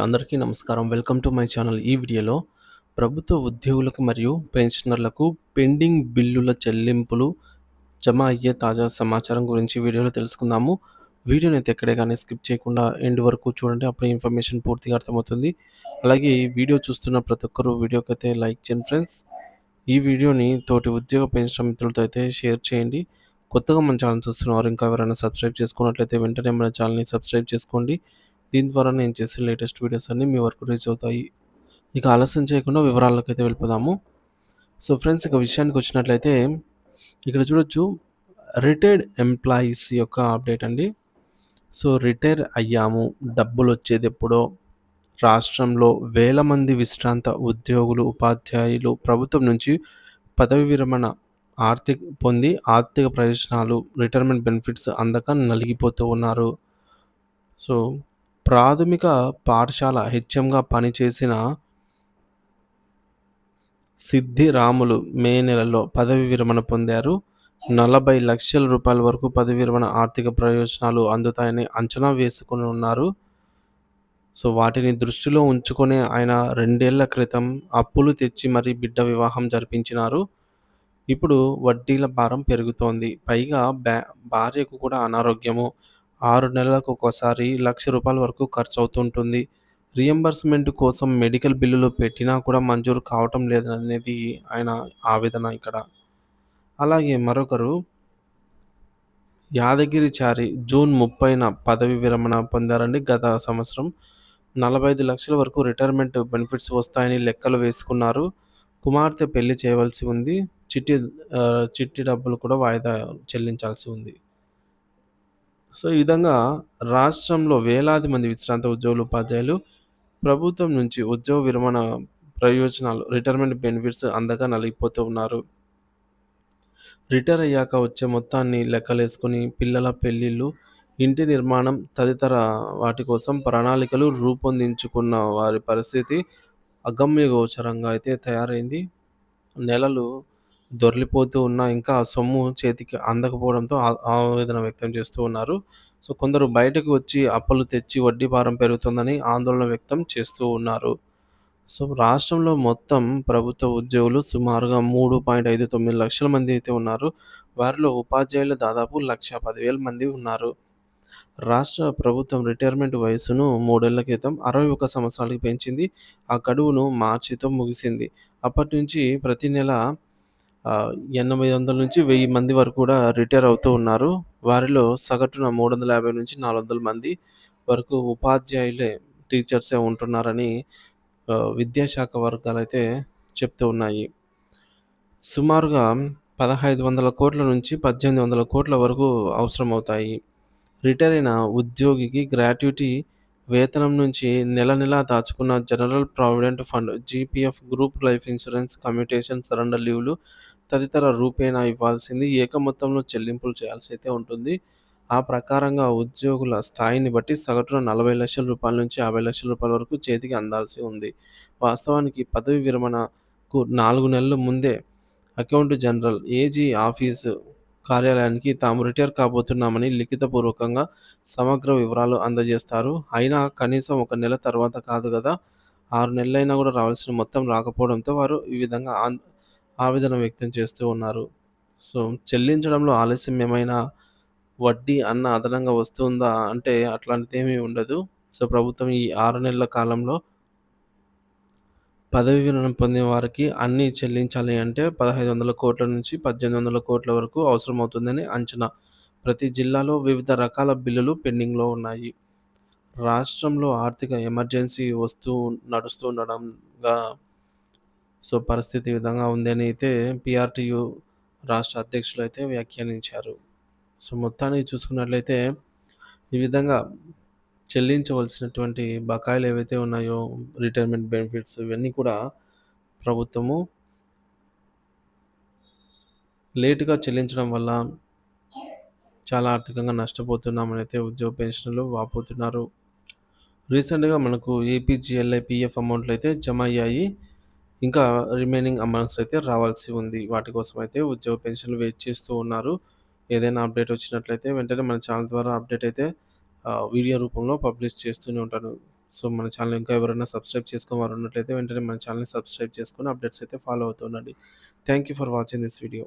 అందరికీ నమస్కారం. Welcome to my channel. ఈ వీడియోలో ప్రభుత్వ ఉద్యోగులకు మరియు పెన్షనర్లకు పెండింగ్ బిల్లుల చెల్లింపులు జమ అయ్యే తాజా సమాచారం గురించి వీడియోలో తెలుసుకుందాము. వీడియోని అయితే ఎక్కడే కానీ స్కిప్ చేయకుండా ఎండ్ వరకు చూడండి. అప్పుడు ఇన్ఫర్మేషన్ పూర్తిగా అర్థమవుతుంది. అలాగే ఈ వీడియో చూస్తున్న ప్రతి ఒక్కరూ వీడియోకి అయితే లైక్ చేయండి ఫ్రెండ్స్. ఈ వీడియోని తోటి ఉద్యోగ పెన్షన్ మిత్రులతో అయితే షేర్ చేయండి. కొత్తగా మన ఛానల్ చూస్తున్నవారు ఇంకా ఎవరైనా సబ్స్క్రైబ్ చేసుకున్నట్లయితే వెంటనే మన ఛానల్ని సబ్స్క్రైబ్ చేసుకోండి. దీని ద్వారా నేను చేసే లేటెస్ట్ వీడియోస్ అన్నీ మీ వరకు రీచ్ అవుతాయి. ఇక ఆలస్యం చేయకుండా వివరాల్లోకి అయితే వెళ్ళిపోదాము సో ఫ్రెండ్స్ ఇక విషయానికి వచ్చినట్లయితే ఇక్కడ చూడొచ్చు రిటైర్డ్ ఎంప్లాయీస్ యొక్క అప్డేట్ అండి. సో రిటైర్ అయ్యాము డబ్బులు వచ్చేది ఎప్పుడో. రాష్ట్రంలో వేల మంది విశ్రాంత ఉద్యోగులు ఉపాధ్యాయులు ప్రభుత్వం నుంచి పదవి విరమణ ఆర్థిక పొంది ఆర్థిక ప్రయోజనాలు రిటైర్మెంట్ బెనిఫిట్స్ అందక నలిగిపోతూ ఉన్నారు. సో ప్రాథమిక పాఠశాల హెచ్ఎంగా పనిచేసిన సిద్ధిరాములు మే నెలలో పదవి విరమణ పొందారు. నలభై లక్షల రూపాయల వరకు పదవి విరమణ ఆర్థిక ప్రయోజనాలు అందుతాయని అంచనా వేసుకుని ఉన్నారు. సో వాటిని దృష్టిలో ఉంచుకునే ఆయన రెండేళ్ళ క్రితం అప్పులు తెచ్చి మరీ బిడ్డ వివాహం జరిపించినారు. ఇప్పుడు వడ్డీల భారం పెరుగుతోంది. పైగా బ్యా భార్యకు కూడా అనారోగ్యము. ఆరు నెలలకు ఒకసారి లక్ష రూపాయల వరకు ఖర్చు అవుతుంటుంది రియంబర్స్మెంట్ కోసం మెడికల్ బిల్లులు పెట్టినా కూడా మంజూరు కావటం లేదనేది ఆయన ఆవేదన ఇక్కడ. అలాగే మరొకరు యాదగిరిచారి జూన్ ముప్పైన పదవి విరమణ పొందారండి. గత సంవత్సరం నలభై ఐదు లక్షల వరకు రిటైర్మెంట్ బెనిఫిట్స్ వస్తాయని లెక్కలు వేసుకున్నారు. కుమార్తె పెళ్ళి చేయవలసి ఉంది. చిట్టి చిట్టి డబ్బులు కూడా వాయిదా చెల్లించాల్సి ఉంది. సో ఈ విధంగా రాష్ట్రంలో వేలాది మంది విశ్రాంత ఉద్యోగులు ఉపాధ్యాయులు ప్రభుత్వం నుంచి ఉద్యోగ విరమణ ప్రయోజనాలు రిటైర్మెంట్ బెనిఫిట్స్ అందగా నలిగిపోతూ ఉన్నారు. రిటైర్ అయ్యాక వచ్చే మొత్తాన్ని లెక్కలేసుకొని పిల్లల పెళ్ళిళ్ళు ఇంటి నిర్మాణం తదితర వాటి కోసం ప్రణాళికలు రూపొందించుకున్న వారి పరిస్థితి అగమ్య గోచరంగా అయితే తయారైంది. నెలలు దొర్లిపోతూ ఉన్న ఇంకా సొమ్ము చేతికి అందకపోవడంతో ఆవేదన వ్యక్తం చేస్తూ ఉన్నారు. సో కొందరు బయటకు వచ్చి అప్పులు తెచ్చి వడ్డీ భారం పెరుగుతుందని ఆందోళన వ్యక్తం చేస్తూ ఉన్నారు. సో రాష్ట్రంలో మొత్తం ప్రభుత్వ ఉద్యోగులు సుమారుగా మూడు పాయింట్ ఐదు తొమ్మిది లక్షల మంది అయితే ఉన్నారు. వారిలో ఉపాధ్యాయులు దాదాపు లక్ష పదివేల మంది ఉన్నారు. రాష్ట్ర ప్రభుత్వం రిటైర్మెంట్ వయసును మూడేళ్ళ క్రితం అరవై ఒక సంవత్సరాలకు పెంచింది. ఆ గడువును మార్చితో ముగిసింది. అప్పటి నుంచి ప్రతి నెల ఎనభై వందల నుంచి వెయ్యి మంది వరకు కూడా రిటైర్ అవుతూ ఉన్నారు. వారిలో సగటున మూడు వందల యాభై నుంచి నాలుగు వందల మంది వరకు ఉపాధ్యాయులే టీచర్సే ఉంటున్నారని విద్యాశాఖ వర్గాలు అయితే చెప్తూ ఉన్నాయి. సుమారుగా పదహైదు వందల కోట్ల నుంచి పద్దెనిమిది వందల కోట్ల వరకు అవసరమవుతాయి. రిటైర్ అయిన ఉద్యోగికి గ్రాట్యుటీ వేతనం నుంచి నెల నెలా దాచుకున్న general provident fund GPF group life insurance commutation surrender లీవ్లు తదితర రూపేణా ఇవ్వాల్సింది. ఏక మొత్తంలో చెల్లింపులు చేయాల్సి అయితే ఉంటుంది. ఆ ప్రకారంగా ఉద్యోగుల స్థాయిని బట్టి సగటున నలభై లక్షల రూపాయల నుంచి యాభై లక్షల రూపాయల వరకు చేతికి అందాల్సి ఉంది. వాస్తవానికి పదవి విరమణకు నాలుగు నెలల ముందే అకౌంట్ జనరల్ ఏజీ ఆఫీసు కార్యాలయానికి తాము రిటైర్ కాబోతున్నామని లిఖితపూర్వకంగా సమగ్ర వివరాలు అందజేస్తారు. అయినా కనీసం ఒక నెల తర్వాత కాదు కదా. ఆరు నెలలైనా కూడా రావాల్సిన మొత్తం రాకపోవడంతో వారు ఈ విధంగా ఆవేదన వ్యక్తం చేస్తూ ఉన్నారు. సో చెల్లించడంలో ఆలస్యం ఏమైనా వడ్డీ అన్న అదనంగా వస్తుందా అంటే అట్లాంటిది ఏమీ ఉండదు. సో ప్రభుత్వం ఈ ఆరు నెలల కాలంలో పదవి విరమణ పొందిన వారికి అన్నీ చెల్లించాలి అంటే పదహైదు వందల కోట్ల నుంచి పద్దెనిమిది వందల కోట్ల వరకు అవసరమవుతుందని అంచనా. ప్రతి జిల్లాలో వివిధ రకాల బిల్లులు పెండింగ్లో ఉన్నాయి. రాష్ట్రంలో ఆర్థిక ఎమర్జెన్సీ వస్తూ నడుస్తూ ఉండడంగా సో పరిస్థితి ఈ విధంగా ఉందని అయితే పిఆర్టీయు రాష్ట్ర అధ్యక్షులు అయితే వ్యాఖ్యానించారు. సో మొత్తాన్ని చూసుకున్నట్లయితే ఈ విధంగా చెల్లించవలసినటువంటి బకాయిలు ఏవైతే ఉన్నాయో రిటైర్మెంట్ బెనిఫిట్స్ ఇవన్నీ కూడా ప్రభుత్వము లేటుగా చెల్లించడం వల్ల చాలా ఆర్థికంగా నష్టపోతున్నామని అయితే ఉద్యోగ పెన్షన్లు వాపోతున్నారు. రీసెంట్గా మనకు ఏపీజీఎల్ఐ పిఎఫ్ అమౌంట్లు అయితే జమ అయ్యాయి. ఇంకా రిమైనింగ్ అమౌంట్స్ అయితే రావాల్సి ఉంది వాటి కోసం అయితే ఉద్యోగ పెన్షన్లు వెయిట్ చేస్తూ ఉన్నారు ఏదైనా అప్డేట్ వచ్చినట్లయితే వెంటనే మన ఛానల్ ద్వారా అప్డేట్ అయితే వీడియో రూపంలో పబ్లిష్ చేస్తూనే ఉంటాను సో, మన ఛానల్ ఇంకా ఎవరైనా సబ్స్క్రైబ్ చేసుకోవాలన్నట్లయితే ఉన్నట్లయితే వెంటనే మన ఛానెల్‌ని సబ్స్క్రైబ్ చేసుకొని అప్డేట్స్ అయితే ఫాలో అవుతూ ఉండండి. You for watching this video.